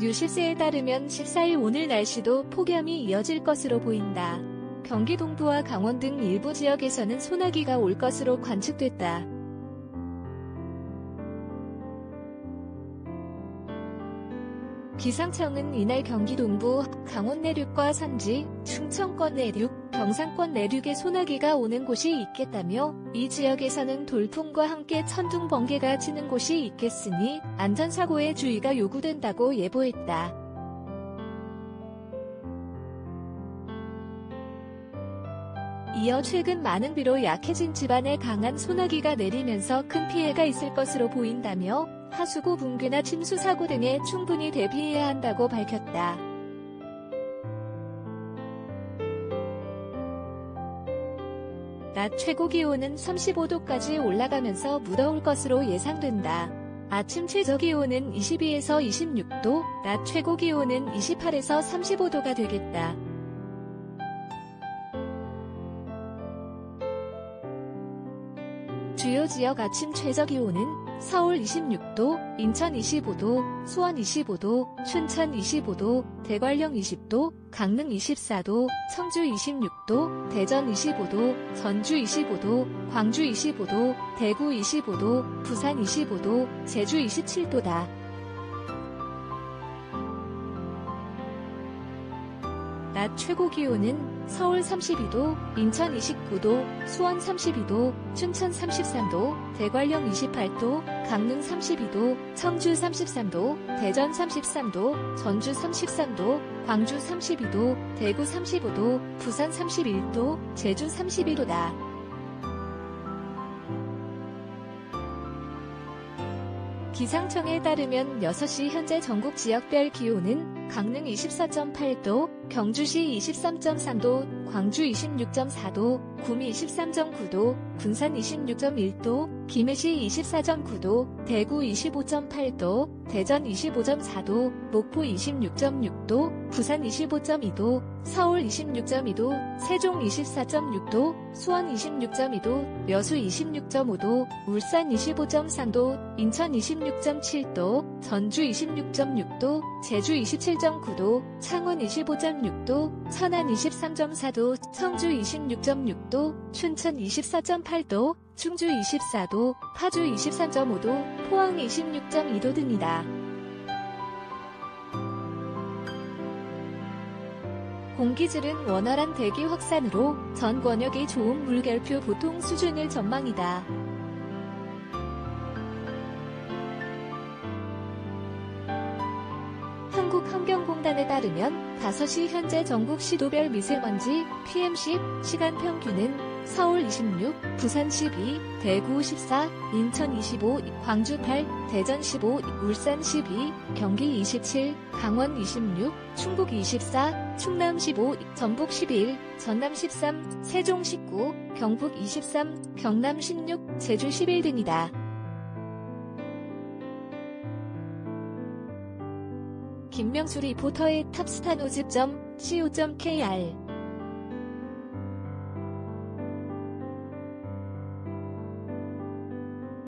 뉴시스에 따르면 14일 오늘 날씨도 폭염이 이어질 것으로 보인다. 경기 동부와 강원 등 일부 지역에서는 소나기가 올 것으로 관측됐다. 기상청은 이날 경기 동부, 강원 내륙과 산지, 충청권 내륙, 경상권 내륙에 소나기가 오는 곳이 있겠다며 이 지역에서는 돌풍과 함께 천둥 번개가 치는 곳이 있겠으니 안전사고에 주의가 요구된다고 예보했다. 이어 최근 많은 비로 약해진 집안에 강한 소나기가 내리면서 큰 피해가 있을 것으로 보인다며 하수구 붕괴나 침수 사고 등에 충분히 대비해야 한다고 밝혔다. 낮 최고 기온은 35도까지 올라가면서 무더울 것으로 예상된다. 아침 최저 기온은 22에서 26도, 낮 최고 기온은 28에서 35도가 되겠다. 주요 지역 아침 최저 기온은 서울 26도, 인천 25도, 수원 25도, 춘천 25도, 대관령 20도, 강릉 24도, 청주 26도, 대전 25도, 전주 25도, 광주 25도, 대구 25도, 부산 25도, 제주 27도다. 낮 최고 기온은 서울 32도, 인천 29도, 수원 32도, 춘천 33도, 대관령 28도, 강릉 32도, 청주 33도, 대전 33도, 전주 33도, 광주 32도, 대구 35도, 부산 31도, 제주 32도다. 기상청에 따르면 6시 현재 전국 지역별 기온은 강릉 24.8도, 경주시 23.3도, 광주 26.4도, 구미 23.9도, 군산 26.1도, 김해시 24.9도, 대구 25.8도, 대전 25.4도, 목포 26.6도, 부산 25.2도, 서울 26.2도, 세종 24.6도, 수원 26.2도, 여수 26.5도, 울산 25.3도, 인천 26.7도, 전주 26.6도, 제주 27.9도, 창원 25.6도, 천안 23.4도, 청주 26.6도, 춘천 24.8도, 충주 24도, 파주 23.5도, 포항 26.2도 등이다. 공기질은 원활한 대기 확산으로 전 권역이 좋은 물결표 보통 수준일 전망이다. 한국환경공단에 따르면 5시 현재 전국 시도별 미세먼지 PM10 시간 평균은 서울 26, 부산 12, 대구 14, 인천 25, 광주 8, 대전 15, 울산 12, 경기 27, 강원 26, 충북 24, 충남 15, 전북 11, 전남 13, 세종 19, 경북 23, 경남 16, 제주 11 등이다. 김명수 리포터의 탑스타노즈.co.kr